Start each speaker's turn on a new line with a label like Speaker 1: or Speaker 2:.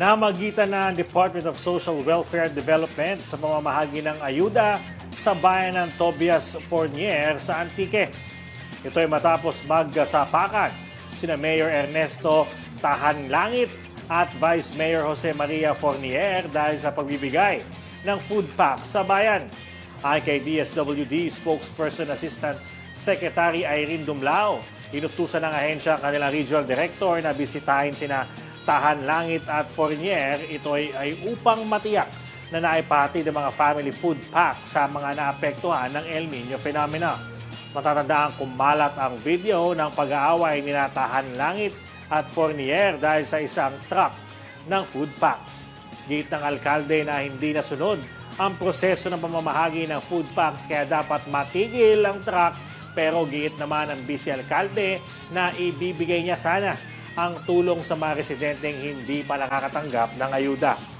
Speaker 1: Namagitan na ang Department of Social Welfare and Development sa pamamahagi ng ayuda sa bayan ng Tobias Fournier sa Antique. Ito ay matapos magsapakan sina Mayor Ernesto Tahan Langit at Vice Mayor Jose Maria Fournier dahil sa pagbibigay ng food pack sa bayan. Ay kay DSWD spokesperson Assistant Secretary Irene Dumlao, inutusan ng ahensya ang kanilang regional director na bisitahin sina Tahan Langit at Fournier. Ito ay, ay upang matiyak na naipati ng mga family food pack sa mga naapektuhan ng El Nino phenomena. Matatandaan kumalat ang video ng pag-aaway ni Tahan Langit at Fournier dahil sa isang truck ng food packs. Git ng alkalde na hindi nasunod ang proseso ng pamamahagi ng food packs kaya dapat matigil ang truck pero giit naman ng vice alkalde na ibibigay niya sana ang tulong sa mga residenteng hindi pa nakakatanggap ng ayuda.